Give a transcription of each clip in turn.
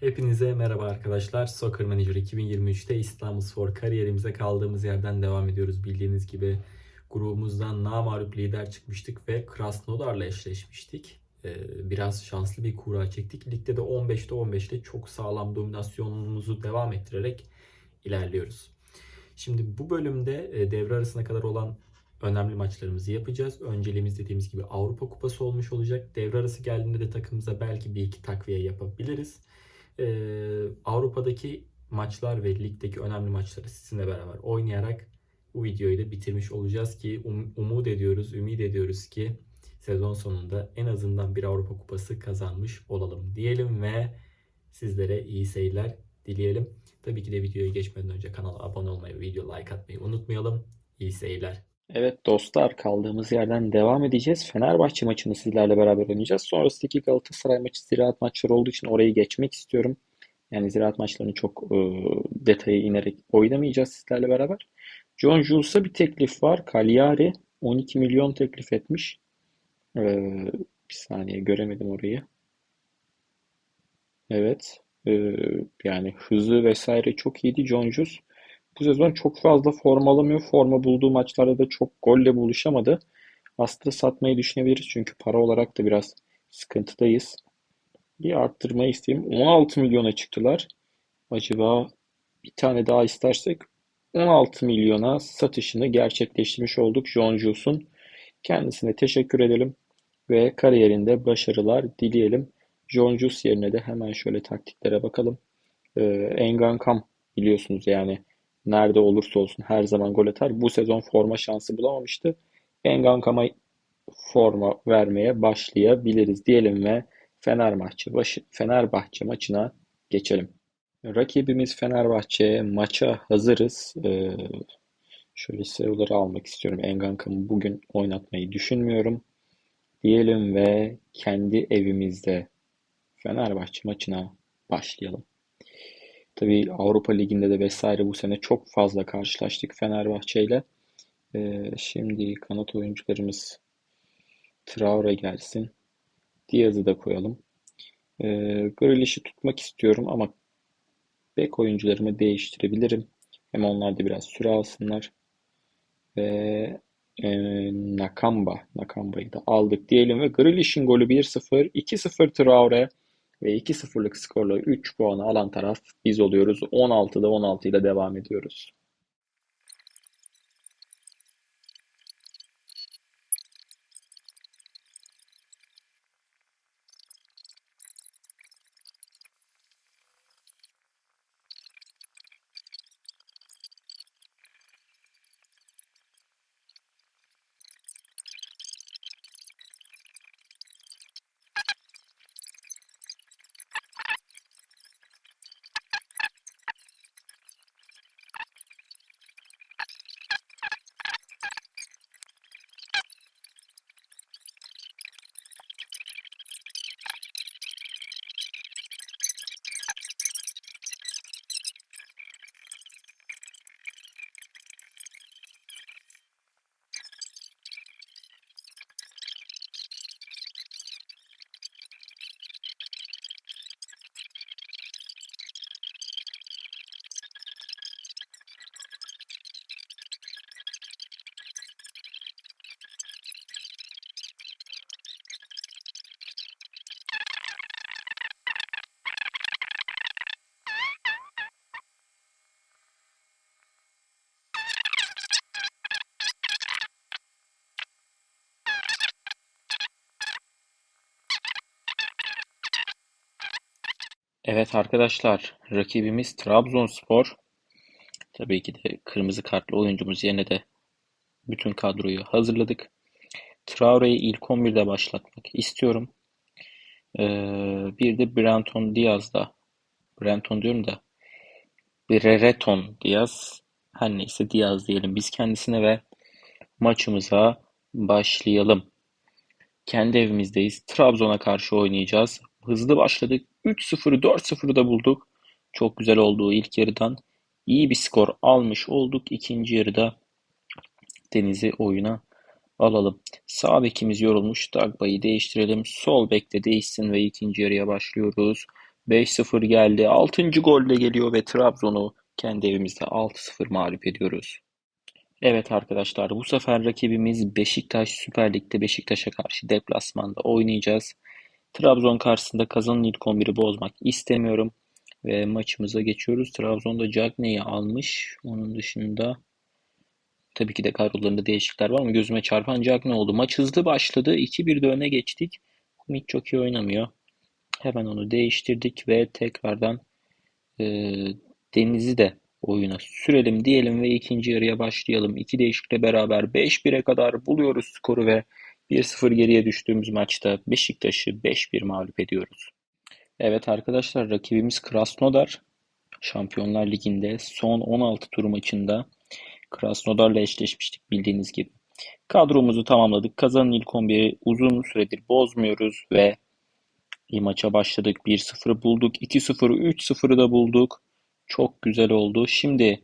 Hepinize merhaba arkadaşlar. Soccer Manager 2023'te İstanbulspor kariyerimize kaldığımız yerden devam ediyoruz. Bildiğiniz gibi grubumuzdan namağlup lider çıkmıştık ve Krasnodar'la eşleşmiştik. Ee, Biraz şanslı bir kura çektik. Ligde de 15'te 15'te çok sağlam dominasyonumuzu devam ettirerek ilerliyoruz. Şimdi bu bölümde e, devre arasına kadar olan önemli maçlarımızı yapacağız. Önceliğimiz dediğimiz gibi Avrupa Kupası olmuş olacak. Devre arası geldiğinde de takımımıza belki bir iki takviye yapabiliriz. Ee, Avrupa'daki maçlar ve ligdeki önemli maçları sizinle beraber oynayarak bu videoyu da bitirmiş olacağız ki um- umut ediyoruz, ümit ediyoruz ki sezon sonunda en azından bir Avrupa Kupası kazanmış olalım diyelim ve sizlere iyi seyirler dileyelim. Tabii ki de videoya geçmeden önce kanala abone olmayı video like atmayı unutmayalım. İyi seyirler. Evet dostlar kaldığımız yerden devam edeceğiz. Fenerbahçe maçını sizlerle beraber oynayacağız. Sonrasındaki Galatasaray maçı ziraat maçları olduğu için orayı geçmek istiyorum. Yani ziraat maçlarını çok e, detaya inerek oynamayacağız sizlerle beraber. John Jules'a bir teklif var. Cagliari 12 milyon teklif etmiş. E, bir saniye göremedim orayı. Evet. e, yani hızı vesaire çok iyiydi John Jules. Bu sezon çok fazla forma alamıyor. Forma bulduğu maçlarda da çok golle buluşamadı. Aslında satmayı düşünebiliriz çünkü para olarak da biraz sıkıntıdayız. Bir arttırmayı isteyeyim. 16 milyona çıktılar. Acaba bir tane daha istersek 16 milyona satışını gerçekleştirmiş olduk John Jules'un. Kendisine teşekkür edelim ve kariyerinde başarılar dileyelim. John Jules yerine de hemen şöyle taktiklere bakalım. Ee, Engan biliyorsunuz yani nerede olursa olsun her zaman gol atar. Bu sezon forma şansı bulamamıştı. Engan Kam'a forma vermeye başlayabiliriz diyelim ve Fenerbahçe başı, Fenerbahçe maçına geçelim. Rakibimiz Fenerbahçe maça hazırız. Ee, şöyle sayıları almak istiyorum. Engan Kam'ı bugün oynatmayı düşünmüyorum. Diyelim ve kendi evimizde Fenerbahçe maçına başlayalım. Tabii Avrupa Ligi'nde de vesaire bu sene çok fazla karşılaştık Fenerbahçe ile. Ee, şimdi kanat oyuncularımız Traore gelsin. Diaz'ı da koyalım. Ee, Grealish'i tutmak istiyorum ama bek oyuncularımı değiştirebilirim. Hem onlar da biraz süre alsınlar. Ve e, Nakamba. Nakamba'yı da aldık diyelim ve Grealish'in golü 1-0. 2-0 Traore. Ve 2-0'lık skorla 3 puanı alan taraf biz oluyoruz. 16'da 16 ile devam ediyoruz. Evet arkadaşlar, rakibimiz Trabzonspor. Tabii ki de kırmızı kartlı oyuncumuz yerine de bütün kadroyu hazırladık. Traore'yi ilk 11'de başlatmak istiyorum. Ee, bir de Brenton Diaz'da, Brenton diyorum da, Brereton Diaz, her neyse Diaz diyelim biz kendisine ve maçımıza başlayalım. Kendi evimizdeyiz. Trabzon'a karşı oynayacağız. Hızlı başladık. 3-0'ı 4-0'ı da bulduk. Çok güzel olduğu ilk yarıdan. iyi bir skor almış olduk. İkinci yarıda Deniz'i oyuna alalım. Sağ bekimiz yorulmuş. Dagba'yı değiştirelim. Sol bekte değişsin ve ikinci yarıya başlıyoruz. 5-0 geldi. 6. gol de geliyor ve Trabzon'u kendi evimizde 6-0 mağlup ediyoruz. Evet arkadaşlar bu sefer rakibimiz Beşiktaş Süper Lig'de Beşiktaş'a karşı deplasmanda oynayacağız. Trabzon karşısında kazanan ilk 11'i bozmak istemiyorum. Ve maçımıza geçiyoruz. Trabzon'da Cagney'i almış. Onun dışında tabii ki de kadrolarında değişiklikler var ama gözüme çarpan Cagney oldu. Maç hızlı başladı. 2-1'de öne geçtik. Kumit çok iyi oynamıyor. Hemen onu değiştirdik ve tekrardan e, Deniz'i de oyuna sürelim diyelim ve ikinci yarıya başlayalım. İki değişiklikle beraber 5-1'e kadar buluyoruz skoru ve 1-0 geriye düştüğümüz maçta Beşiktaş'ı 5-1 mağlup ediyoruz. Evet arkadaşlar rakibimiz Krasnodar. Şampiyonlar Ligi'nde son 16 tur maçında Krasnodar'la eşleşmiştik bildiğiniz gibi. Kadromuzu tamamladık. Kazanan ilk 11'i uzun süredir bozmuyoruz ve iyi maça başladık. 1-0 bulduk. 2-0'ı 3-0'ı da bulduk. Çok güzel oldu. Şimdi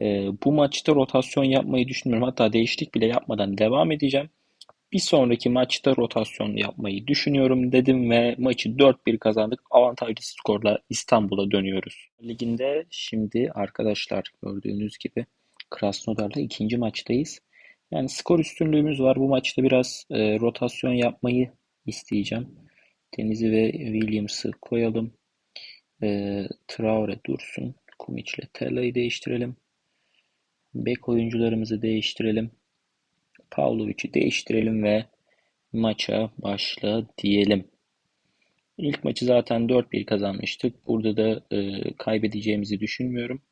e, bu maçta rotasyon yapmayı düşünmüyorum. Hatta değişiklik bile yapmadan devam edeceğim. Bir sonraki maçta rotasyon yapmayı düşünüyorum dedim ve maçı 4-1 kazandık. Avantajlı skorla İstanbul'a dönüyoruz. Liginde şimdi arkadaşlar gördüğünüz gibi Krasnodar'la ikinci maçtayız. Yani skor üstünlüğümüz var. Bu maçta biraz e, rotasyon yapmayı isteyeceğim. Deniz'i ve Williams'ı koyalım. E, Traore dursun. Kumic ile Tella'yı değiştirelim. Bek oyuncularımızı değiştirelim. Pavlovic'i değiştirelim ve maça başla diyelim. İlk maçı zaten 4-1 kazanmıştık. Burada da e, kaybedeceğimizi düşünmüyorum.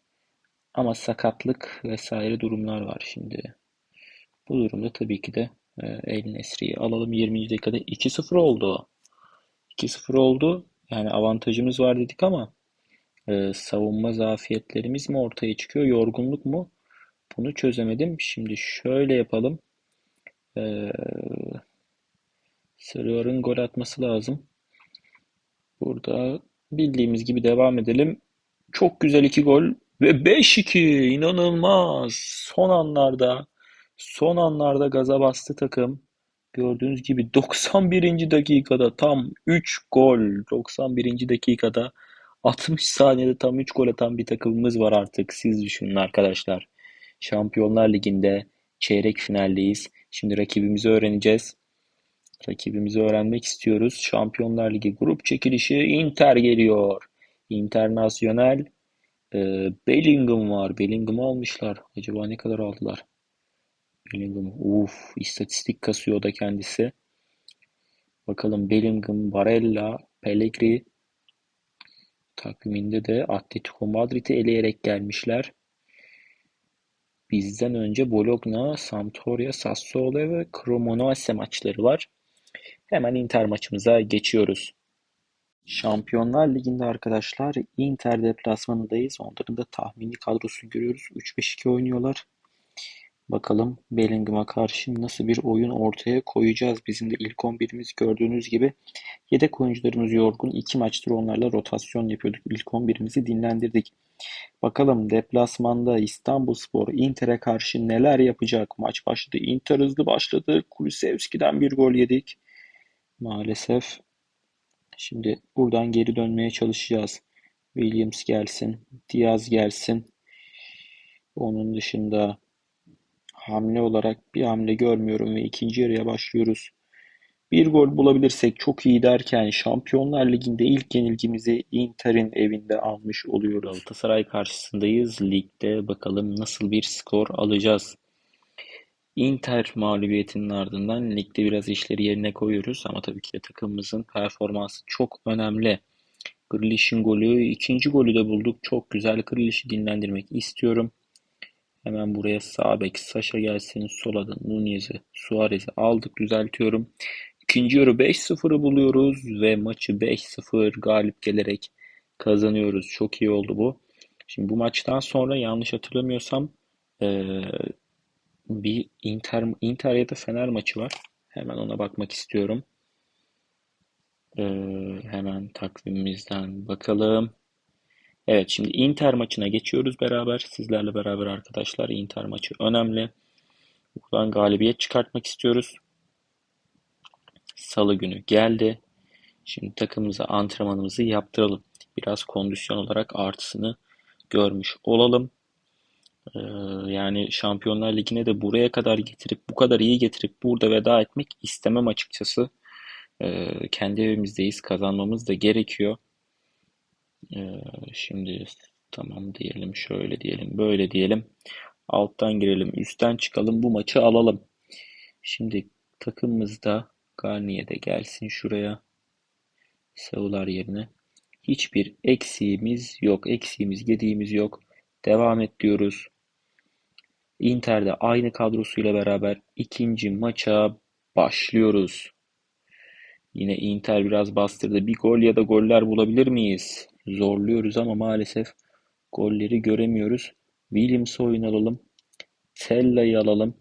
Ama sakatlık vesaire durumlar var şimdi. Bu durumda tabii ki de e, El Nesri'yi alalım. 20. dakikada 2-0 oldu. 2-0 oldu. Yani avantajımız var dedik ama e, savunma zafiyetlerimiz mi ortaya çıkıyor, yorgunluk mu? Bunu çözemedim. Şimdi şöyle yapalım. E, Sarıar'ın gol atması lazım. Burada bildiğimiz gibi devam edelim. Çok güzel iki gol ve 5-2 inanılmaz. Son anlarda son anlarda gaza bastı takım. Gördüğünüz gibi 91. dakikada tam 3 gol. 91. dakikada 60 saniyede tam 3 gol atan bir takımımız var artık. Siz düşünün arkadaşlar. Şampiyonlar Ligi'nde çeyrek finaldeyiz. Şimdi rakibimizi öğreneceğiz. Rakibimizi öğrenmek istiyoruz. Şampiyonlar Ligi grup çekilişi Inter geliyor. Internasyonel e, Bellingham var. Bellingham'ı almışlar. Acaba ne kadar aldılar? Bellingham. Uf, istatistik kasıyor da kendisi. Bakalım Bellingham, Barella, Pellegrini takviminde de Atletico Madrid'i eleyerek gelmişler. Bizden önce Bologna, Sampdoria, Sassuolo ve Cremonese maçları var. Hemen Inter maçımıza geçiyoruz. Şampiyonlar Ligi'nde arkadaşlar Inter deplasmanındayız. Onların da tahmini kadrosunu görüyoruz. 3-5-2 oynuyorlar. Bakalım Bellingham'a karşı nasıl bir oyun ortaya koyacağız. Bizim de ilk 11'imiz gördüğünüz gibi yedek oyuncularımız yorgun. İki maçtır onlarla rotasyon yapıyorduk. İlk 11'imizi dinlendirdik. Bakalım deplasmanda İstanbulspor Inter'e karşı neler yapacak? Maç başladı. Inter hızlı başladı. Kulusevski'den bir gol yedik. Maalesef. Şimdi buradan geri dönmeye çalışacağız. Williams gelsin. Diaz gelsin. Onun dışında hamle olarak bir hamle görmüyorum ve ikinci yarıya başlıyoruz. Bir gol bulabilirsek çok iyi derken Şampiyonlar Ligi'nde ilk yenilgimizi Inter'in evinde almış oluyoruz. Galatasaray karşısındayız. Ligde bakalım nasıl bir skor alacağız. Inter mağlubiyetinin ardından ligde biraz işleri yerine koyuyoruz ama tabii ki de takımımızın performansı çok önemli. Grealish'in golü, ikinci golü de bulduk. Çok güzel. Grealish'i dinlendirmek istiyorum. Hemen buraya sağ bek Saşa gelsin. Sola da Nunez'i, Suarez'i aldık. Düzeltiyorum. İkinci yarı 5-0'ı buluyoruz ve maçı 5-0 galip gelerek kazanıyoruz. Çok iyi oldu bu. Şimdi bu maçtan sonra yanlış hatırlamıyorsam eee, bir Inter, Inter ya da Fener maçı var. Hemen ona bakmak istiyorum. Eee, hemen takvimimizden bakalım. Evet şimdi Inter maçına geçiyoruz beraber. Sizlerle beraber arkadaşlar. Inter maçı önemli. Buradan galibiyet çıkartmak istiyoruz. Salı günü geldi. Şimdi takımımıza antrenmanımızı yaptıralım. biraz kondisyon olarak artısını görmüş olalım. Ee, yani Şampiyonlar Ligi'ne de buraya kadar getirip bu kadar iyi getirip burada veda etmek istemem açıkçası. Ee, kendi evimizdeyiz, kazanmamız da gerekiyor. Ee, şimdi tamam diyelim, şöyle diyelim, böyle diyelim. Alttan girelim, üstten çıkalım, bu maçı alalım. Şimdi takımımızda Garnier de gelsin şuraya. Savular yerine. Hiçbir eksiğimiz yok. Eksiğimiz, gediğimiz yok. Devam et diyoruz. Inter'de aynı kadrosuyla beraber ikinci maça başlıyoruz. Yine Inter biraz bastırdı. Bir gol ya da goller bulabilir miyiz? Zorluyoruz ama maalesef golleri göremiyoruz. Williams'ı oyun alalım. Tella'yı alalım.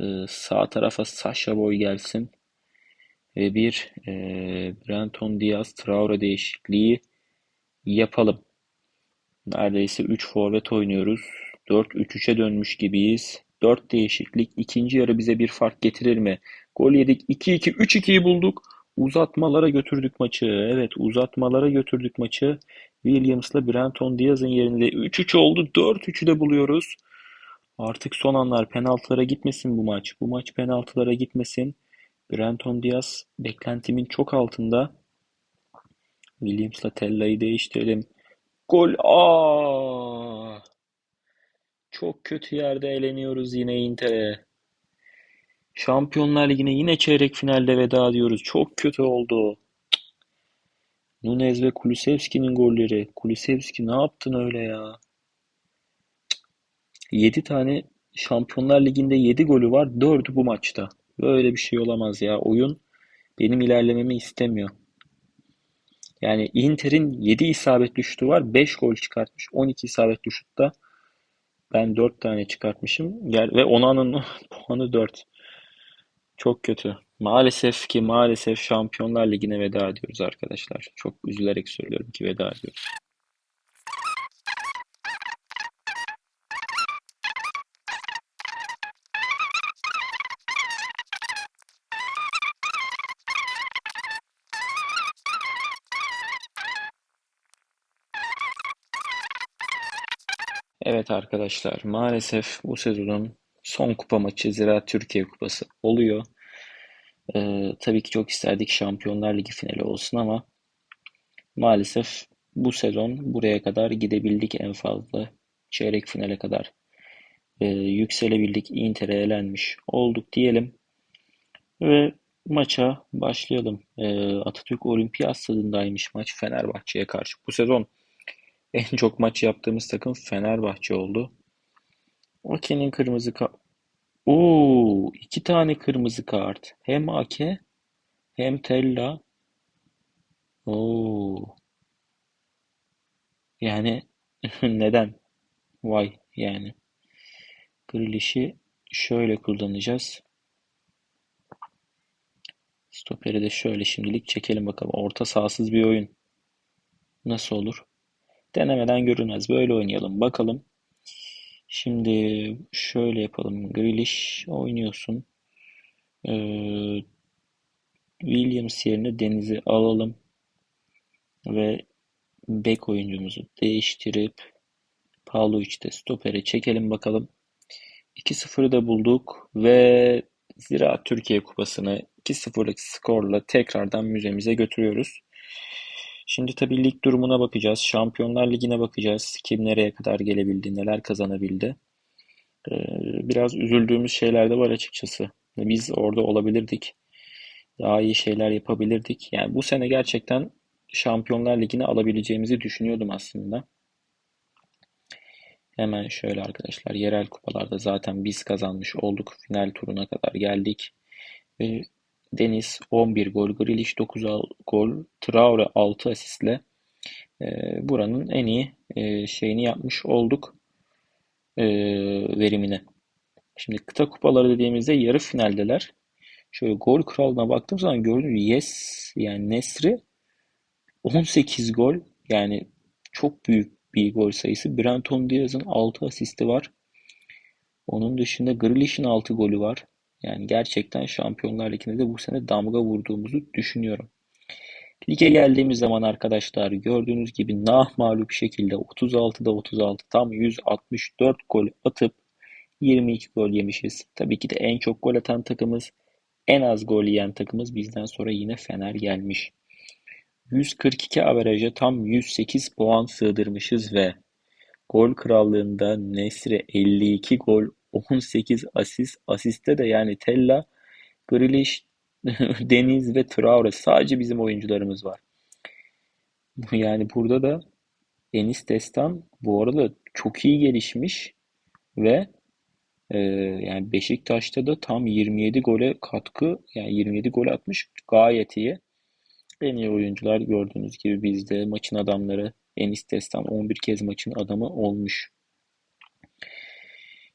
Ee, sağ tarafa Sasha Boy gelsin. Ve bir e, Brenton Diaz Traore değişikliği yapalım. Neredeyse 3 forvet oynuyoruz. 4-3-3'e dönmüş gibiyiz. 4 değişiklik. İkinci yarı bize bir fark getirir mi? Gol yedik. 2-2, 3-2'yi bulduk. Uzatmalara götürdük maçı. Evet uzatmalara götürdük maçı. Williams'la Brenton Diaz'ın yerinde 3-3 oldu. 4-3'ü de buluyoruz. Artık son anlar penaltılara gitmesin bu maç. Bu maç penaltılara gitmesin. Brenton Diaz beklentimin çok altında. Williams'la Tella'yı değiştirelim. Gol. Aa! Çok kötü yerde eleniyoruz yine Inter'e. Şampiyonlar Ligi'ne yine çeyrek finalde veda diyoruz. Çok kötü oldu. Nunez ve Kulusevski'nin golleri. Kulusevski ne yaptın öyle ya? 7 tane Şampiyonlar Ligi'nde 7 golü var. 4'ü bu maçta. Böyle bir şey olamaz ya. Oyun benim ilerlememi istemiyor. Yani Inter'in 7 isabetli şutu var. 5 gol çıkartmış. 12 isabetli şutta. Ben 4 tane çıkartmışım. Ve Onana'nın puanı 4. Çok kötü. Maalesef ki maalesef Şampiyonlar Ligi'ne veda ediyoruz arkadaşlar. Çok üzülerek söylüyorum ki veda ediyoruz. Evet arkadaşlar maalesef bu sezonun son kupa maçı Ziraat Türkiye Kupası oluyor. Ee, tabii ki çok isterdik Şampiyonlar Ligi finali olsun ama maalesef bu sezon buraya kadar gidebildik en fazla. Çeyrek finale kadar e, yükselebildik. Inter'e elenmiş olduk diyelim. Ve maça başlayalım. Ee, Atatürk Olimpiyat Stadındaymış maç Fenerbahçe'ye karşı. Bu sezon en çok maç yaptığımız takım Fenerbahçe oldu. Ake'nin kırmızı kart. Oo, iki tane kırmızı kart. Hem Ake hem Tella. Oo. Yani neden? Vay yani. Grealish'i şöyle kullanacağız. Stoperi de şöyle şimdilik çekelim bakalım. Orta sahasız bir oyun. Nasıl olur? Denemeden görünmez. Böyle oynayalım. Bakalım. Şimdi şöyle yapalım. Grealish oynuyorsun. Ee, Williams yerine Deniz'i alalım. Ve bek oyuncumuzu değiştirip Pavlovic'i de stopere çekelim bakalım. 2-0'ı da bulduk ve Ziraat Türkiye Kupası'nı 2-0'lık skorla tekrardan müzemize götürüyoruz. Şimdi tabii lig durumuna bakacağız. Şampiyonlar Ligi'ne bakacağız. Kim nereye kadar gelebildi, neler kazanabildi. Ee, biraz üzüldüğümüz şeyler de var açıkçası. Biz orada olabilirdik. Daha iyi şeyler yapabilirdik. Yani bu sene gerçekten Şampiyonlar Ligi'ne alabileceğimizi düşünüyordum aslında. Hemen şöyle arkadaşlar yerel kupalarda zaten biz kazanmış olduk. Final turuna kadar geldik. Ve Deniz 11 gol, Grealish 9 gol, Traore 6 asistle e, buranın en iyi e, şeyini yapmış olduk e, verimine. Şimdi kıta kupaları dediğimizde yarı finaldeler. Şöyle gol kralına baktığım zaman gördüğünüz Yes yani Nesri 18 gol yani çok büyük bir gol sayısı. Brenton Diaz'ın 6 asisti var. Onun dışında Grealish'in 6 golü var. Yani gerçekten Şampiyonlar Ligi'nde de bu sene damga vurduğumuzu düşünüyorum. Lige geldiğimiz zaman arkadaşlar gördüğünüz gibi namağlup şekilde 36'da 36 tam 164 gol atıp 22 gol yemişiz. Tabii ki de en çok gol atan takımız, en az gol yiyen takımız bizden sonra yine Fener gelmiş. 142 averaja tam 108 puan sığdırmışız ve gol krallığında Nesri 52 gol, 18 asist. Asiste de yani Tella, Grealish, Deniz ve Traore sadece bizim oyuncularımız var. Yani burada da Enis Destan bu arada çok iyi gelişmiş ve e, yani Beşiktaş'ta da tam 27 gole katkı yani 27 gol atmış gayet iyi. En iyi oyuncular gördüğünüz gibi bizde maçın adamları Enis Destan 11 kez maçın adamı olmuş.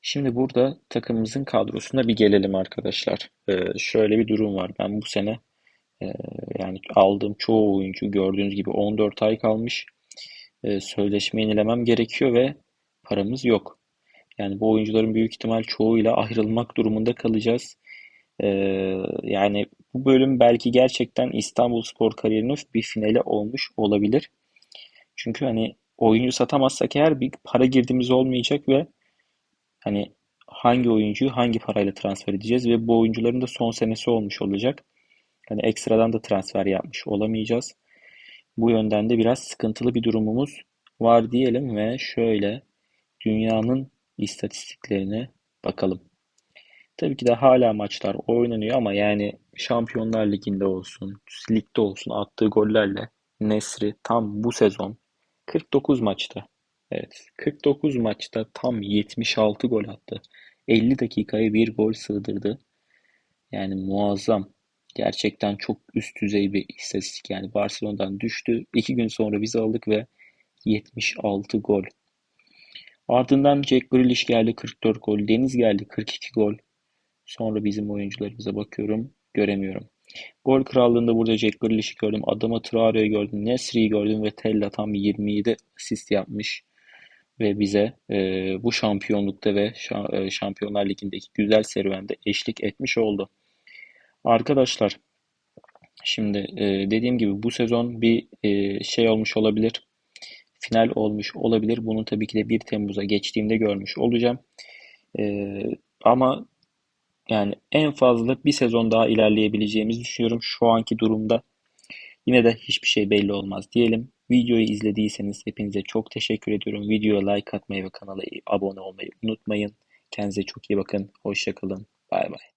Şimdi burada takımımızın kadrosuna bir gelelim arkadaşlar. Ee, şöyle bir durum var. Ben bu sene e, yani aldığım çoğu oyuncu gördüğünüz gibi 14 ay kalmış. E, sözleşme yenilemem gerekiyor ve paramız yok. Yani bu oyuncuların büyük ihtimal çoğuyla ayrılmak durumunda kalacağız. E, yani bu bölüm belki gerçekten İstanbulspor kariyerinin bir finali olmuş olabilir. Çünkü hani oyuncu satamazsak eğer bir para girdimiz olmayacak ve hani hangi oyuncuyu hangi parayla transfer edeceğiz ve bu oyuncuların da son senesi olmuş olacak. Hani ekstradan da transfer yapmış olamayacağız. Bu yönden de biraz sıkıntılı bir durumumuz var diyelim ve şöyle dünyanın istatistiklerine bakalım. Tabii ki de hala maçlar oynanıyor ama yani Şampiyonlar Ligi'nde olsun, ligde olsun attığı gollerle Nesri tam bu sezon 49 maçta evet 49 maçta tam 76 gol attı. 50 dakikaya bir gol sığdırdı. Yani muazzam. Gerçekten çok üst düzey bir istatistik. Yani Barcelona'dan düştü. İki gün sonra biz aldık ve 76 gol. Ardından Jack Grealish geldi 44 gol. Deniz geldi 42 gol. Sonra bizim oyuncularımıza bakıyorum. Göremiyorum. Gol krallığında burada Jack Grealish'i gördüm. Adama Traore'yi gördüm. Nesri'yi gördüm ve Tella tam 27 asist yapmış. Ve bize e, bu şampiyonlukta ve e, Şampiyonlar Ligi'ndeki güzel serüvende eşlik etmiş oldu. Arkadaşlar şimdi e, dediğim gibi bu sezon bir e, şey olmuş olabilir. Final olmuş olabilir. Bunu tabii ki de 1 Temmuz'a geçtiğimde görmüş olacağım. E, ama yani en fazla bir sezon daha ilerleyebileceğimizi düşünüyorum şu anki durumda. Yine de hiçbir şey belli olmaz diyelim. Videoyu izlediyseniz hepinize çok teşekkür ediyorum. Videoya like atmayı ve kanala abone olmayı unutmayın. Kendinize çok iyi bakın. Hoşçakalın. Bay bay.